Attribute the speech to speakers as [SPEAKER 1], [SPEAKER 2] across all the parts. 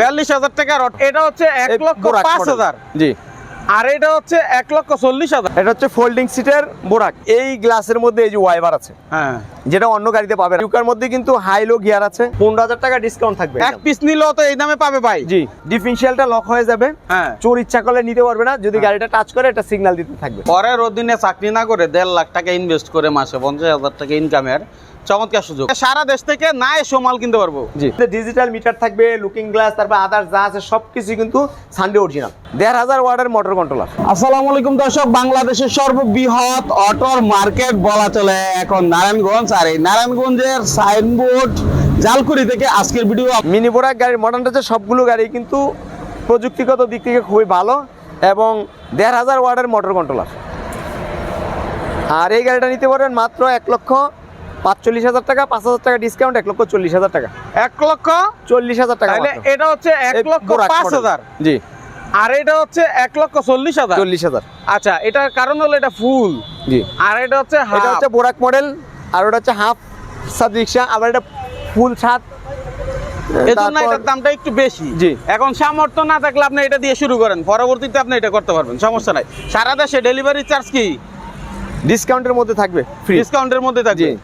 [SPEAKER 1] বিয়াল্লিশ হাজার টাকা রড এটা হচ্ছে এক লক্ষ পাঁচ হাজার।
[SPEAKER 2] জি।
[SPEAKER 1] আর এটা হচ্ছে এক লক্ষ চল্লিশ হাজার।
[SPEAKER 2] এটা হচ্ছে ফোল্ডিং সিটের বোরাক এই গ্লাসের মধ্যে এই যে ওয়াইবার আছে
[SPEAKER 1] হ্যাঁ।
[SPEAKER 2] যেটা অন্য গাড়িতে পাবে ইউকার মধ্যে কিন্তু হাই লো গিয়ার আছে। পনেরো হাজার টাকা ডিসকাউন্ট থাকবে
[SPEAKER 1] এক পিস নিলেও তো এই দামে পাবে ভাই।
[SPEAKER 2] জি। ডিফারেন্সিয়ালটা লক হয়ে যাবে।
[SPEAKER 1] হ্যাঁ।
[SPEAKER 2] চোর ইচ্ছা করলে নিতে পারবে না। যদি গাড়িটা টাচ করে এটা সিগন্যাল দিতে থাকবে।
[SPEAKER 1] পরের অধীনে চাকরি না করে দেড় লাখ টাকা ইনভেস্ট করে মাসে পঞ্চাশ হাজার টাকা ইনকামের চমৎকার সুযোগ। সারা দেশ থেকে না এসো মাল কিনতে পারব।
[SPEAKER 2] জি। ডিজিটাল মিটার থাকবে লুকিং গ্লাস তারপর আদার যা আছে সবকিছু কিন্তু সানডে অরিজিনাল দেড় হাজার ওয়ার্ডের মোটর কন্ট্রোলার
[SPEAKER 1] আসসালামু আলাইকুম দর্শক বাংলাদেশের সর্ববৃহৎ অটোর মার্কেট বলা চলে এখন নারায়ণগঞ্জ। আর এই নারায়ণগঞ্জের সাইনবোর্ড জালকুড়ি থেকে আজকের ভিডিও
[SPEAKER 2] মিনি বোরাক গাড়ির মডার্ন টাচের সবগুলো গাড়ি কিন্তু প্রযুক্তিগত দিক থেকে খুবই ভালো এবং দেড় হাজার ওয়ার্ডের মোটর কন্ট্রোলার আর এই গাড়িটা নিতে পারবেন মাত্র এক লক্ষ পাঁচচল্লিশ হাজার টাকা পাঁচ হাজার টাকা ডিসকাউন্ট এক লক্ষ চল্লিশ হাজার টাকা।
[SPEAKER 1] এক লক্ষ?
[SPEAKER 2] চল্লিশ হাজার টাকা
[SPEAKER 1] এটা হচ্ছে এক লক্ষ পাঁচ হাজার।
[SPEAKER 2] জি।
[SPEAKER 1] আর এটা হচ্ছে এক লক্ষ চল্লিশ হাজার।
[SPEAKER 2] চল্লিশ হাজার।
[SPEAKER 1] আচ্ছা এটার কারণ হলো এটা ফুল।
[SPEAKER 2] জি।
[SPEAKER 1] আর এটা হচ্ছে
[SPEAKER 2] এটা হচ্ছে বোরাক মডেল আর ওটা হচ্ছে হাফ সাদ রিক্সা আবার এটা ফুল ছাদ।
[SPEAKER 1] এজন্য
[SPEAKER 2] তারপর-
[SPEAKER 1] এটার দামটা একটু বেশি।
[SPEAKER 2] জি।
[SPEAKER 1] এখন সামর্থ্য না থাকলে আপনি এটা দিয়ে শুরু করেন। পরবর্তীতে আপনি এটা করতে পারবেন সমস্যা নাই। সারা দেশে ডেলিভারি চার্জ কি?
[SPEAKER 2] ডিসকাউন্টের মধ্যে থাকবে ফ্রি
[SPEAKER 1] ডিসকাউন্টের মধ্যে থাকবে।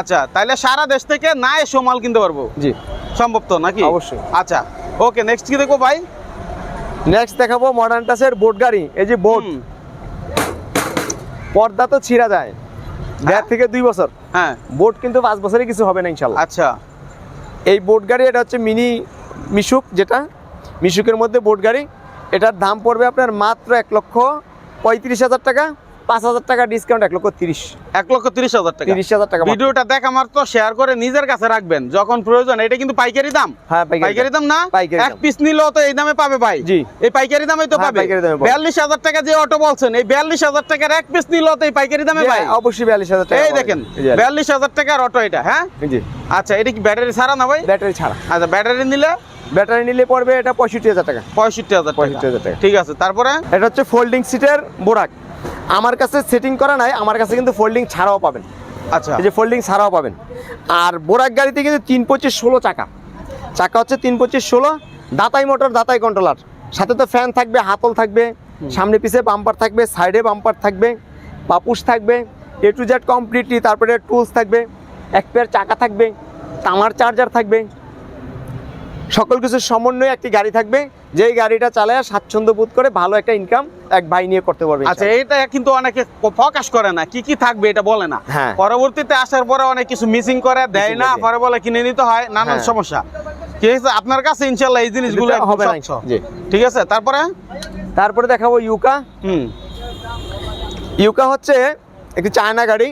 [SPEAKER 1] আচ্ছা তাহলে সারা দেশ থেকে না এসো মাল কিনতে পারব?
[SPEAKER 2] জি।
[SPEAKER 1] সম্ভব তো নাকি?
[SPEAKER 2] অবশ্যই।
[SPEAKER 1] আচ্ছা ওকে নেক্সট কি দেখব ভাই?
[SPEAKER 2] নেক্সট দেখাবো মডার্ন টাসের বোট গাড়ি এই যে বোট পর্দা তো ছিঁড়া যায়। দেড় থেকে দুই বছর।
[SPEAKER 1] হ্যাঁ।
[SPEAKER 2] বোট কিন্তু পাঁচ বছরে কিছু হবে না ইনশাল্লাহ।
[SPEAKER 1] আচ্ছা।
[SPEAKER 2] এই বোট গাড়ি এটা হচ্ছে মিনি মিশুক যেটা মিশুকের মধ্যে বোট গাড়ি। এটার দাম পড়বে আপনার মাত্র এক লক্ষ পঁয়ত্রিশ হাজার টাকা। পাঁচ হাজার টাকা ডিসকাউন্ট এক লক্ষ তিরিশ।
[SPEAKER 1] এক লক্ষ তিরিশ হাজার টাকা।
[SPEAKER 2] তিরিশ হাজার টাকা মাত্র।
[SPEAKER 1] ভিডিওটা দেখা মাত্র শেয়ার করে নিজের কাছে রাখবেন যখন প্রয়োজন। এটা কিন্তু পাইকারি দাম।
[SPEAKER 2] হ্যাঁ
[SPEAKER 1] পাইকারি দাম। না?
[SPEAKER 2] পাইকারি
[SPEAKER 1] এক পিস নিলেও তো এই দামে পাবে ভাই।
[SPEAKER 2] জি।
[SPEAKER 1] এই পাইকারি দামে তো
[SPEAKER 2] হ্যাঁ,
[SPEAKER 1] পাবে। বিয়াল্লিশ হাজার টাকা যে অটো বলছেন এই বিয়াল্লিশ হাজার টাকার এক পিস নিলেও তো এই পাইকারি দামে ভাই
[SPEAKER 2] অবশ্যই বিয়াল্লিশ হাজার টাকা
[SPEAKER 1] এই দেখেন বিয়াল্লিশ হাজার টাকার অটো এটা হ্যাঁ?
[SPEAKER 2] জি।
[SPEAKER 1] আচ্ছা এটা কি ব্যাটারি ছাড়া না ভাই?
[SPEAKER 2] ব্যাটারি ছাড়া।
[SPEAKER 1] আচ্ছা ব্যাটারি নিলে?
[SPEAKER 2] ব্যাটারি নিলে পড়বে এটা পঁয়ষট্টি হাজার টাকা।
[SPEAKER 1] পঁয়ষট্টি হাজার
[SPEAKER 2] পঁয়ষট্টি হাজার টাকা।
[SPEAKER 1] ঠিক আছে তারপরে?
[SPEAKER 2] এটা হচ্ছে ফোল্ডিং সিটের বোরাক আমার কাছে সেটিং করা নাই আমার কাছে কিন্তু ফোল্ডিং ছাড়াও পাবেন।
[SPEAKER 1] আচ্ছা।
[SPEAKER 2] এই যে ফোল্ডিং ছাড়াও পাবেন। আর বোরাক গাড়িতে কিন্তু তিন পঁচিশ ষোলো চাকা। চাকা হচ্ছে তিন পঁচিশ ষোলো দাতাই মোটর দাতাই কন্ট্রোলার সাথে তো ফ্যান থাকবে হাতল থাকবে সামনে পিছে বাম্পার থাকবে সাইডে বাম্পার থাকবে পাপুস থাকবে এ টু জেড কমপ্লিটলি তারপরে টুলস থাকবে এক পেয়ার চাকা থাকবে তামার চার্জার থাকবে সকল কিছুর সমন্বয়ে একটি গাড়ি থাকবে। যেই গাড়িটা চালায় স্বাচ্ছন্দ্য বোধ করে ভালো একটা ইনকাম এক ভাই নিয়ে করতে পারবে
[SPEAKER 1] আচ্ছা এটা কিন্তু অনেকে প্রকাশ করে না কি কি থাকবে এটা বলে না।
[SPEAKER 2] হ্যাঁ।
[SPEAKER 1] পরবর্তীতে আসার পরে অনেক কিছু মিসিং করে দেয় না পরে বলে কিনে নিতে হয় নানান
[SPEAKER 2] হ্যাঁ।
[SPEAKER 1] সমস্যা। ঠিক আছে আপনার কাছে ইনশাল্লাহ এই জিনিসগুলো
[SPEAKER 2] হবে না।
[SPEAKER 1] ঠিক আছে তারপরে?
[SPEAKER 2] তারপরে দেখাবো ইউকা।
[SPEAKER 1] হুম।
[SPEAKER 2] ইউকা হচ্ছে একটি চায়না গাড়ি।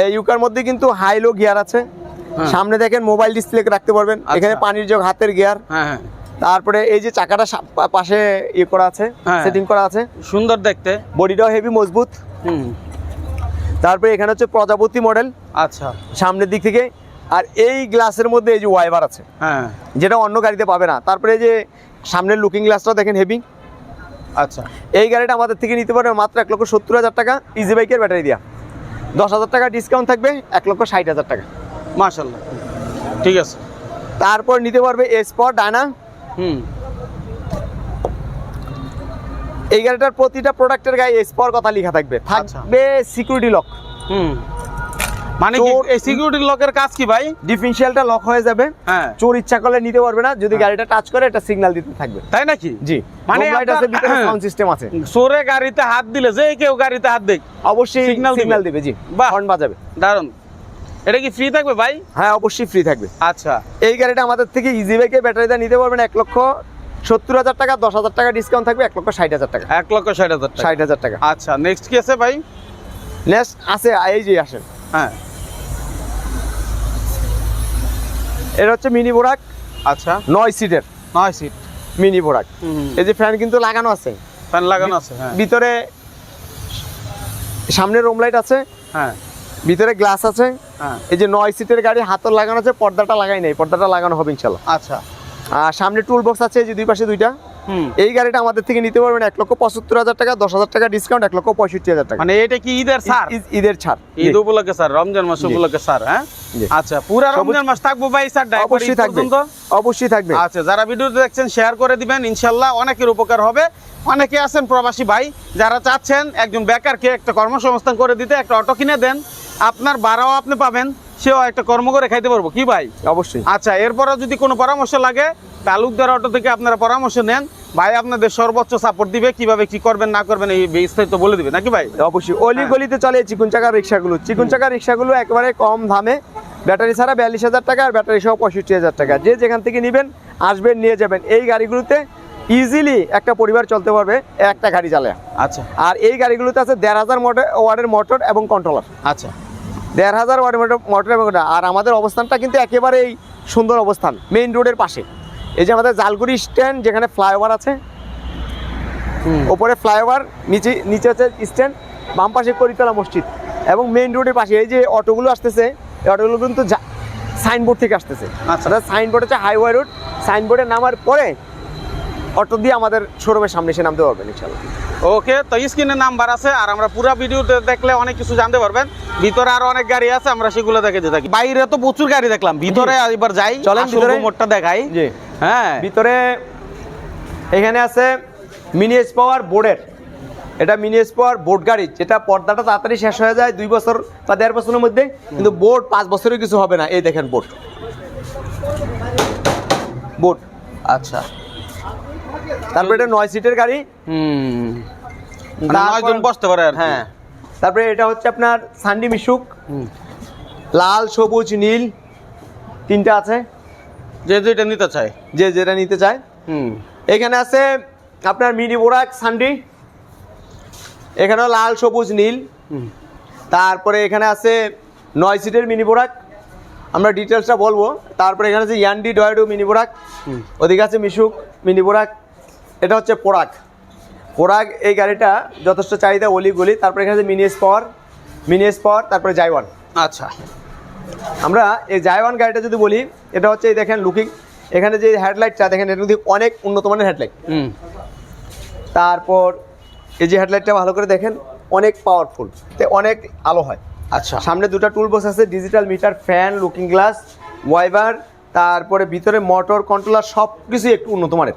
[SPEAKER 2] এই ইউকার মধ্যে কিন্তু হাই লো গিয়ার আছে। সামনে দেখেন মোবাইল ডিসপ্লে রাখতে পারবেন।
[SPEAKER 1] আচ্ছা।
[SPEAKER 2] এখানে পানির জগ হাতের গিয়ার
[SPEAKER 1] হ্যাঁ হ্যাঁ।
[SPEAKER 2] তারপরে এই যে চাকাটা পাশে ইয়ে করা আছে
[SPEAKER 1] হ্যাঁ।
[SPEAKER 2] সেটিং করা আছে।
[SPEAKER 1] সুন্দর দেখতে।
[SPEAKER 2] বডিটাও হেভি মজবুত। তারপরে এখানে হচ্ছে প্রজাপতি মডেল
[SPEAKER 1] আচ্ছা।
[SPEAKER 2] সামনের দিক থেকে। আর এই গ্লাসের মধ্যে এই যে ওয়াইবার আছে
[SPEAKER 1] হ্যাঁ।
[SPEAKER 2] যেটা অন্য গাড়িতে পাবে না। তারপরে এই যে সামনের লুকিং গ্লাসটা দেখেন হেভি
[SPEAKER 1] আচ্ছা।
[SPEAKER 2] এই গাড়িটা আমাদের থেকে নিতে পারবে মাত্র এক লক্ষ সত্তর হাজার টাকা। ইজি বাইকের ব্যাটারি দিয়া। দশ হাজার টাকা ডিসকাউন্ট থাকবে এক লক্ষ ষাট হাজার টাকা।
[SPEAKER 1] মাশাল্লাহ ঠিক আছে।
[SPEAKER 2] তারপর নিতে পারবে এসপর ডায়না
[SPEAKER 1] হুম।
[SPEAKER 2] এই গাড়িটার প্রতিটা প্রোডাক্টের গায়ে এসপর কথা লেখা থাকবে।
[SPEAKER 1] আচ্ছা।
[SPEAKER 2] থাকবে সিকিউরিটি লক
[SPEAKER 1] হুম। মানে এই সিকিউরিটি লকের কাজ কি ভাই?
[SPEAKER 2] লক হয়ে যাবে।
[SPEAKER 1] হ্যাঁ।
[SPEAKER 2] চোর ইচ্ছা করলে নিতে পারবে না। যদি
[SPEAKER 1] হ্যাঁ।
[SPEAKER 2] গাড়িটা টাচ করে এটা সিগন্যাল দিতে থাকবে।
[SPEAKER 1] তাই নাকি?
[SPEAKER 2] জি।
[SPEAKER 1] মানে
[SPEAKER 2] লাইট আছে ভিতরে সাউন্ড সিস্টেম আছে।
[SPEAKER 1] সোরে গাড়িতে হাত দিলে যে কেউ গাড়িতে হাত দেখ
[SPEAKER 2] অবশ্যই
[SPEAKER 1] দিবে?
[SPEAKER 2] সিগন্যাল দিবে। জি।
[SPEAKER 1] বাহ।
[SPEAKER 2] হর্ন বাজাবে।
[SPEAKER 1] দারুণ এটা কি ফ্রি থাকবে ভাই?
[SPEAKER 2] হ্যাঁ অবশ্যই ফ্রি থাকবে।
[SPEAKER 1] আচ্ছা।
[SPEAKER 2] এই গাড়িটা আমাদের থেকে ইজি বাইকে ব্যাটারিটা নিতে পারবেন এক লক্ষ সত্তর হাজার টাকা দশ হাজার টাকা ডিসকাউন্ট থাকবে এক লক্ষ ষাট হাজার টাকা।
[SPEAKER 1] এক লক্ষ ষাট হাজার
[SPEAKER 2] ষাট হাজার টাকা।
[SPEAKER 1] আচ্ছা নেক্সট কি আছে ভাই?
[SPEAKER 2] নেক্সট আছে এই যে আসেন।
[SPEAKER 1] হ্যাঁ।
[SPEAKER 2] এটা হচ্ছে মিনি বোরাক
[SPEAKER 1] আচ্ছা।
[SPEAKER 2] নয় সিটের
[SPEAKER 1] নয় সিট
[SPEAKER 2] মিনি বোরাক এই যে ফ্যান কিন্তু লাগানো আছে।
[SPEAKER 1] ফ্যান লাগানো আছে হ্যাঁ।
[SPEAKER 2] ভিতরে সামনে রুম লাইট আছে।
[SPEAKER 1] হ্যাঁ।
[SPEAKER 2] ভিতরে গ্লাস আছে। এই যে নয় সিটের গাড়ি হাতল লাগানো আছে পর্দাটা লাগাই নাই পর্দাটা লাগানো হবে ইনশাল্লাহ
[SPEAKER 1] আচ্ছা।
[SPEAKER 2] আর সামনে টুল বক্স আছে যে দুই পাশে দুইটা। এই গাড়িটা আমাদের থেকে নিতে পারবেন এক লক্ষ পঁচাত্তর হাজার টাকা দশ হাজার টাকা ডিসকাউন্ট এক লক্ষ পঁয়ষট্টি হাজার টাকা।
[SPEAKER 1] মানে এটা কি ঈদের
[SPEAKER 2] ঈদ- ঈদের ছাড়।
[SPEAKER 1] ঈদ উপলক্ষে স্যার রমজান মাস উপলক্ষে স্যার হ্যাঁ? আচ্ছা পুরা রমজান মাস থাকব ভাই স্যার
[SPEAKER 2] অবশ্যই থাকবে। অবশ্যই থাকবে।
[SPEAKER 1] আচ্ছা যারা ভিডিওতে দেখছেন শেয়ার করে দিবেন ইনশাল্লাহ অনেকের উপকার হবে। অনেকে আছেন প্রবাসী ভাই যারা চাচ্ছেন একজন বেকারকে একটা কর্মসংস্থান করে দিতে একটা অটো কিনে দেন। আপনার ভাড়াও আপনি পাবেন সেও একটা কর্ম করে খাইতে পারব। কি ভাই?
[SPEAKER 2] অবশ্যই।
[SPEAKER 1] আচ্ছা এরপরও যদি কোনো পরামর্শ লাগে তালুকদার অটো থেকে আপনারা পরামর্শ নেন। ভাই আপনাদের সর্বোচ্চ সাপোর্ট দিবে কীভাবে কি করবেন না করবেন এই বিস্তারিত বলে দিবে নাকি ভাই?
[SPEAKER 2] অবশ্যই। অলি গলিতে চলে চিকুন চাকার রিক্সাগুলো। চিকুন চাকার রিক্সাগুলো একেবারে কম দামে। ব্যাটারি ছাড়া বিয়াল্লিশ হাজার টাকা আর ব্যাটারি সহ পঁয়ষট্টি হাজার টাকা। যে যেখান থেকে নেবেন আসবেন নিয়ে যাবেন। এই গাড়িগুলোতে ইজিলি একটা পরিবার চলতে পারবে একটা গাড়ি চালায়।
[SPEAKER 1] আচ্ছা।
[SPEAKER 2] আর এই গাড়িগুলোতে আছে দেড় হাজার মোটর ওয়ার্ডের মোটর এবং কন্ট্রোলার
[SPEAKER 1] আচ্ছা।
[SPEAKER 2] দেড় হাজার ওয়ার্ডের মোটর আর আমাদের অবস্থানটা কিন্তু একেবারেই সুন্দর অবস্থান মেইন রোডের পাশে। এই যে আমাদের জালগুড়ি স্ট্যান্ড যেখানে ফ্লাইওভার আছে ওপরে ফ্লাইওভার নিচে নিচে হচ্ছে স্ট্যান্ড বাম পাশে করিতলা মসজিদ এবং মেইন রোডের পাশে। এই যে অটোগুলো আসতেছে এই অটোগুলো কিন্তু সাইনবোর্ড থেকে আসতেছে।
[SPEAKER 1] আচ্ছা।
[SPEAKER 2] সাইনবোর্ড হচ্ছে হাইওয়ে রোড সাইনবোর্ডে নামার পরে অটো দিয়ে আমাদের শোরুমের সামনে এসে নামতে পারবেন ইনশাল্লাহ
[SPEAKER 1] ওকে তো স্ক্রিনে নাম্বার আছে আর আমরা পুরো ভিডিওতে দেখলে অনেক কিছু জানতে পারবেন। ভিতরে আরও অনেক গাড়ি আছে আমরা সেগুলো দেখে যে থাকি। বাইরে তো প্রচুর গাড়ি দেখলাম। ভিতরে এবার যাই
[SPEAKER 2] চলেন ভিতরে।
[SPEAKER 1] মোটটা দেখাই।
[SPEAKER 2] জি।
[SPEAKER 1] হ্যাঁ।
[SPEAKER 2] ভিতরে এখানে আছে মিনি এস পাওয়ার বোর্ডের এটা মিনি এস পাওয়ার বোর্ড গাড়ি যেটা পর্দাটা তাড়াতাড়ি শেষ হয়ে যায় দুই বছর বা দেড় বছরের মধ্যে কিন্তু বোর্ড পাঁচ বছরের কিছু হবে না। এই দেখেন বোর্ড বোর্ড
[SPEAKER 1] আচ্ছা।
[SPEAKER 2] তারপরে এটা নয় সিটের গাড়ি।
[SPEAKER 1] হুম। নয়জন বসতে পারে আর
[SPEAKER 2] হ্যাঁ। তারপরে এটা হচ্ছে আপনার সান্ডি মিশুক। লাল সবুজ নীল তিনটা আছে।
[SPEAKER 1] যে যেটা নিতে চায়।
[SPEAKER 2] যে যেটা নিতে চায়।
[SPEAKER 1] হুম।
[SPEAKER 2] এখানে আছে আপনার মিনি বোরাক সান্ডি। এখানেও লাল সবুজ নীল। তারপরে এখানে আছে নয় সিটের মিনি বোরাক। আমরা ডিটেলসটা বলব। তারপরে এখানে আছে ইয়ান্ডি ডয়েডো মিনি বোরাক। ওদিকে আছে মিশুক মিনি বোরাক। এটা হচ্ছে পোরাক পোরাক এই গাড়িটা যথেষ্ট চাহিদা অলি গলি তারপরে এখানে আছে মিনিএস পাওয়ার মিনিএস পাওয়ার তারপরে জাইওয়ান।
[SPEAKER 1] আচ্ছা।
[SPEAKER 2] আমরা এই জাইওয়ান গাড়িটা যদি বলি এটা হচ্ছে এই দেখেন লুকিং এখানে যে হেডলাইটটা দেখেন এটা কিন্তু অনেক উন্নত মানের হেডলাইট তারপর এই যে হেডলাইটটা ভালো করে দেখেন অনেক পাওয়ারফুল অনেক আলো হয়।
[SPEAKER 1] আচ্ছা।
[SPEAKER 2] সামনে দুটো টুল বক্স আছে digital meter fan looking glass wiper তারপরে ভিতরে মোটর কন্ট্রোলার সব কিছুই একটু উন্নত মানের.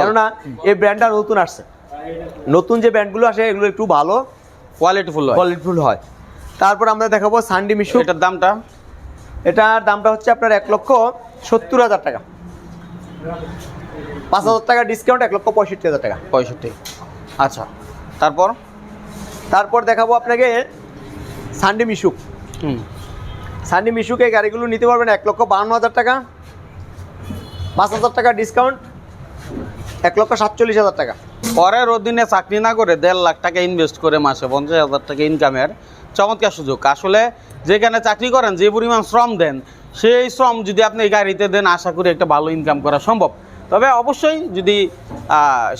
[SPEAKER 2] কেননা এই ব্র্যান্ডটা নতুন আসছে। নতুন যে ব্র্যান্ডগুলো আসে এগুলো একটু ভালো
[SPEAKER 1] কোয়ালিটিফুল
[SPEAKER 2] কোয়ালিটিফুল হয়। তারপর আমরা দেখাবো সানডি মিশু
[SPEAKER 1] এটার দামটা?
[SPEAKER 2] এটার দামটা হচ্ছে আপনার এক লক্ষ সত্তর হাজার টাকা। পাঁচ হাজার টাকা ডিসকাউন্ট এক লক্ষ পঁয়ষট্টি হাজার টাকা।
[SPEAKER 1] পঁয়ষট্টি। আচ্ছা তারপর?
[SPEAKER 2] তারপর দেখাবো আপনাকে সানডি মিশুক
[SPEAKER 1] হুম।
[SPEAKER 2] সানডি মিশুক এই গাড়িগুলো নিতে পারবেন এক লক্ষ বাহান্ন হাজার টাকা। পাঁচ হাজার টাকা ডিসকাউন্ট এক লক্ষ সাতচল্লিশ হাজার টাকা।
[SPEAKER 1] পরের অধীনে চাকরি না করে দেড় লাখ টাকা ইনভেস্ট করে মাসে পঞ্চাশ হাজার টাকা ইনকামের চমৎকার সুযোগ। আসলে যেখানে চাকরি করেন যে পরিমাণ শ্রম দেন সেই শ্রম যদি আপনি এই গাড়িতে দেন আশা করি একটা ভালো ইনকাম করা সম্ভব। তবে অবশ্যই যদি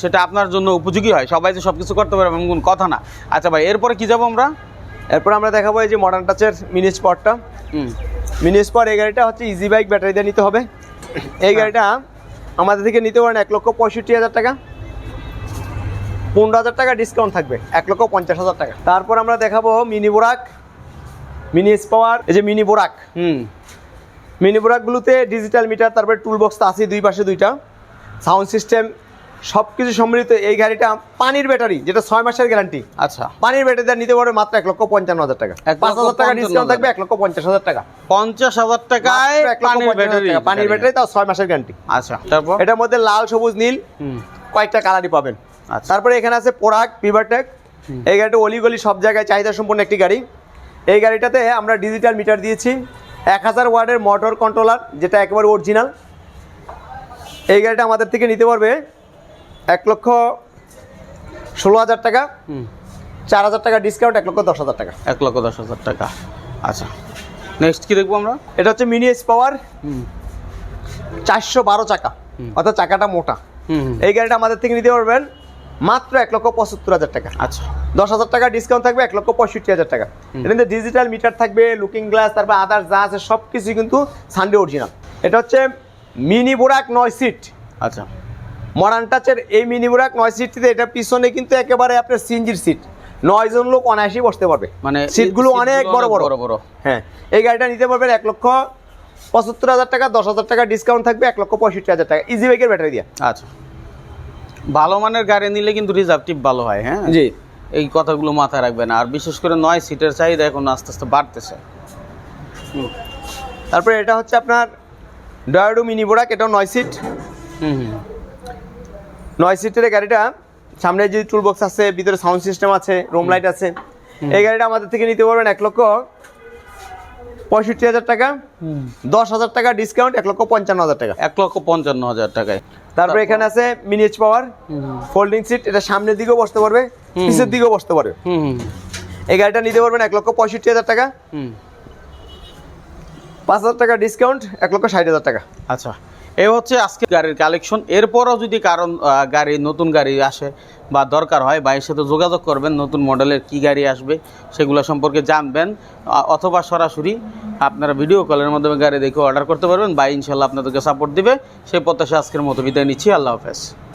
[SPEAKER 1] সেটা আপনার জন্য উপযোগী হয় সবাই যে সব কিছু করতে পারে এমন কোনো কথা না। আচ্ছা ভাই এরপরে কি যাব আমরা?
[SPEAKER 2] এরপর আমরা দেখাবো এই যে মডার্ন টাচের মিনি স্পটটা মিনি স্পট এই গাড়িটা হচ্ছে ইজি বাইক ব্যাটারি দিয়ে নিতে হবে। এই গাড়িটা আমাদের থেকে নিতে পারেন এক লক্ষ পঁয়ষট্টি হাজার টাকা। পনেরো হাজার টাকা ডিসকাউন্ট থাকবে এক লক্ষ পঞ্চাশ হাজার টাকা। তারপর আমরা দেখাবো মিনি বোরাক মিনি স্পাওয়ার এই যে মিনি বোরাক।
[SPEAKER 1] হুম।
[SPEAKER 2] মিনি বোরাকগুলোতে ডিজিটাল মিটার তারপরে টুল বক্স তো আছে দুই পাশে দুইটা। সাউন্ড সিস্টেম সব কিছু সম্মিলিত এই গাড়িটা পানির ব্যাটারি যেটা ছয় মাসের গ্যারান্টি
[SPEAKER 1] আচ্ছা।
[SPEAKER 2] পানির ব্যাটারি নিতে পারবে মাত্র এক লক্ষ পঞ্চান্ন হাজার টাকা। পাঁচ হাজার টাকা ডিসকাউন্ট থাকবে এক লক্ষ পঞ্চাশ হাজার টাকা।
[SPEAKER 1] পঞ্চাশ হাজার টাকায় পানির ব্যাটারি
[SPEAKER 2] পানির ব্যাটারি তাও ছয় মাসের গ্যারান্টি
[SPEAKER 1] আচ্ছা তারপর?
[SPEAKER 2] এটার মধ্যে লাল সবুজ নীল কয়েকটা কালারই পাবেন।
[SPEAKER 1] আচ্ছা।
[SPEAKER 2] তারপরে এখানে আছে পোরাক পিভারটেক এই গাড়িটা অলিগলি সব জায়গায় চাহিদা সম্পন্ন একটি গাড়ি। এই গাড়িটাতে আমরা ডিজিটাল মিটার দিয়েছি এক হাজার ওয়ার্ডের মোটর কন্ট্রোলার যেটা একেবারে অরিজিনাল এই গাড়িটা আমাদের থেকে নিতে পারবে এক লক্ষ ষোলো হাজার টাকা
[SPEAKER 1] হুম
[SPEAKER 2] চার হাজার টাকা ডিসকাউন্ট এক লক্ষ দশ হাজার টাকা।
[SPEAKER 1] এক লক্ষ দশ হাজার টাকা। আচ্ছা নেক্সট কি দেখব আমরা?
[SPEAKER 2] এটা হচ্ছে মিনি এস পাওয়ার চারশো বারো চাকা অর্থাৎ চাকাটা মোটা।
[SPEAKER 1] হুম
[SPEAKER 2] এই গাড়িটা আমাদের থেকে নিতে পারবেন মাত্র এক লক্ষ পঁচাত্তর হাজার টাকা।
[SPEAKER 1] আচ্ছা।
[SPEAKER 2] দশ হাজার টাকা ডিসকাউন্ট থাকবে এক লক্ষ পঁয়ষট্টি হাজার টাকা।
[SPEAKER 1] হুম।
[SPEAKER 2] এটা কিন্তু ডিজিটাল মিটার থাকবে লুকিং গ্লাস তারপর আদার যা আছে সব কিছুই কিন্তু সানডে অরিজিনাল এটা হচ্ছে মিনি বোরাক নয় সিট
[SPEAKER 1] আচ্ছা।
[SPEAKER 2] মডার্ন টাচের এই মিনি বুরাক নয় সিটটিতে এটা পিছনে কিন্তু একেবারে আপনার সিনজির সিট নয় জন লোক অনায়াসেই বসতে পারবে।
[SPEAKER 1] মানে
[SPEAKER 2] সিটগুলো অনেক বড় বড়।
[SPEAKER 1] বড় বড়।
[SPEAKER 2] হ্যাঁ এই গাড়িটা নিতে পারবেন এক লক্ষ পঁচাত্তর হাজার টাকা দশ হাজার টাকা ডিসকাউন্ট থাকবে এক লক্ষ পঁয়ষট্টি হাজার টাকা। ইজি বাইকের ব্যাটারি দিয়ে।
[SPEAKER 1] আচ্ছা। ভালো মানের গাড়ি নিলে কিন্তু রিজার্ভটিভ ভালো হয় হ্যাঁ?
[SPEAKER 2] জি।
[SPEAKER 1] এই কথাগুলো মাথায় রাখবেন। আর বিশেষ করে নয় সিটের চাহিদা এখন আস্তে আস্তে বাড়তেছে।
[SPEAKER 2] তারপরে এটা হচ্ছে আপনার ডয়াডো মিনি বোরাক এটাও নয় সিট
[SPEAKER 1] হুম হুম।
[SPEAKER 2] নয় সিটের গাড়িটা সামনে যে টুল বক্স আছে ভিতরে সাউন্ড সিস্টেম আছে রুম লাইট আছে এই গাড়িটা আমাদের থেকে নিতে পারবেন এক লক্ষ পঁয়ষট্টি হাজার টাকা। দশ হাজার টাকা ডিসকাউন্ট এক লক্ষ পঞ্চান্ন হাজার টাকা।
[SPEAKER 1] এক লক্ষ পঞ্চান্ন হাজার টাকায়।
[SPEAKER 2] তারপরে এখানে আছে মিনিচ পাওয়ার ফোল্ডিং সিট এটা সামনের দিকেও বসতে পারবে। পিছের দিকেও বসতে পারবে। এই গাড়িটা নিতে পারবেন এক লক্ষ পঁয়ষট্টি হাজার টাকা। পাঁচ হাজার টাকা ডিসকাউন্ট এক লক্ষ ষাট হাজার টাকা।
[SPEAKER 1] আচ্ছা। এই হচ্ছে আজকে গাড়ির কালেকশন এরপরও যদি কারণ গাড়ি, নতুন গাড়ি আসে বা দরকার হয় বা এর সাথে যোগাযোগ করবেন নতুন মডেলের কি গাড়ি আসবে সেগুলো সম্পর্কে জানবেন অথবা সরাসরি আপনারা ভিডিও কলের মাধ্যমে গাড়ি দেখে অর্ডার করতে পারবেন বা ইনশাল্লাহ আপনাদেরকে সাপোর্ট দিবে। সেই প্রত্যাশা আজকের মতো বিদায় নিচ্ছি। আল্লাহ হাফেজ।